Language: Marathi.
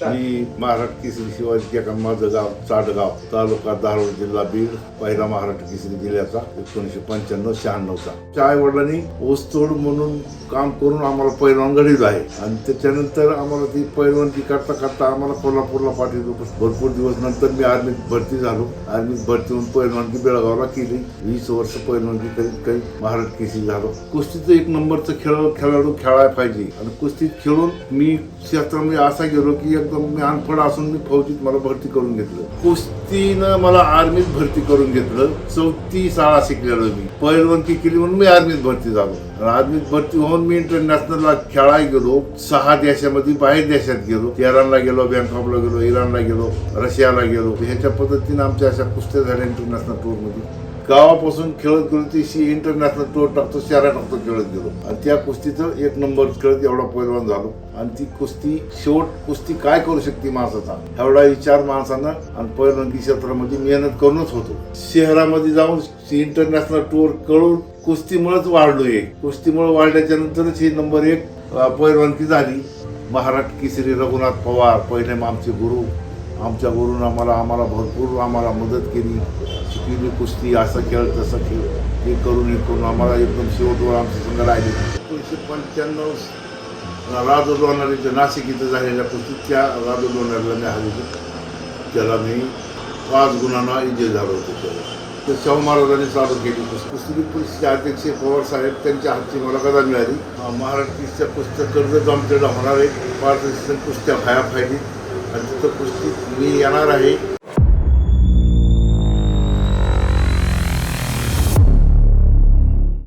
मी महाराष्ट्र केसरी शिवाजी माझं गाव चाडगाव तालुका धारोड जिल्हा बीड पहिला महाराष्ट्र केसरी जिल्ह्याचा एकोणीशे पंच्याण्णव शहाण्णवचा त्या आई वडिलांनी ओसतोड म्हणून काम करून आम्हाला पैलवान घडील आहे. आणि त्याच्यानंतर आम्हाला ती पैलवानकी करता करता आम्हाला कोल्हापूरला पाठवली. भरपूर दिवस नंतर मी आर्मीत भरती झालो. आर्मीत भरती होऊन पैलवानकी बेळगावला केली. वीस वर्ष पैलवानकी करीत करीत महाराष्ट्र केसरी झालो. कुस्तीचं एक नंबरचं खेळ खेळाडू खेळायला पाहिजे. आणि कुस्तीत खेळून मी क्षेत्रामध्ये असा गेलो की एकदम मी अनफड असून मी फौजीत मला भरती करून घेतलं. कुस्तीनं मला आर्मीत भरती करून घेतलं. चौथी शाळा शिकलेलो मी. पैलवानकी केली म्हणून मी आर्मीत भरती झालो. आर्मीत भरती होऊन मी इंटरनॅशनलला खेळायला गेलो. सहा देशामध्ये बाहेर देशात गेलो. तेहरानला गेलो बँकॉकला गेलो इराणला गेलो रशियाला गेलो. ह्याच्या पद्धतीने आमच्या अशा कुस्त्या झाल्या इंटरनॅशनल टूरमध्ये गावापासून खेळत खेळत ती इंटरनॅशनल टूर टाकतो शहरा टाकतो खेळत गेलो. आणि त्या कुस्तीचं एक नंबर खेळत एवढा पैलवान झालो. आणि ती कुस्ती शेवट कुस्ती काय करू शकते माणसाचा? एवढा विचार माणसानं आणि पैलवानकी क्षेत्रामध्ये मेहनत करूनच होतो. शहरामध्ये जाऊन इंटरनॅशनल टूर कळून कुस्तीमुळेच वाढलोय कुस्तीमुळे वाढल्याच्या नंतरच ही नंबर एक अं, पैलवानकी झाली. महाराष्ट्र केसरी रघुनाथ पवार पहिले आमचे गुरु. आमच्या गुरुनं आम्हाला आम्हाला भरपूर आम्हाला मदत केली. शिकवली कुस्ती असं खेळ तसं खेळ. हे करून हे करून आम्हाला एकदम शेवटवर आमच्या संघ राहिले. एकोणीसशे पंच्याण्णव राजू लोणारीच्या नाशिक इथं झालेल्या कुस्तीत त्या राजू लोणारीला मी हरवलं त्याला मी पाच गुणांना विजय झालो होतो. त्याला तर शाहू महाराजांनी चालू केली कुस्ती. कुस्ती अध्यक्ष पवार साहेब त्यांच्या हातची मला कदा मिळाली. अं, महाराष्ट्रीच्या कर्ज जो आमच्याकडे होणार आहे. पाच कुस्त्या फाया फायली. आणि तिथं कुस्तीत मी येणार आहे.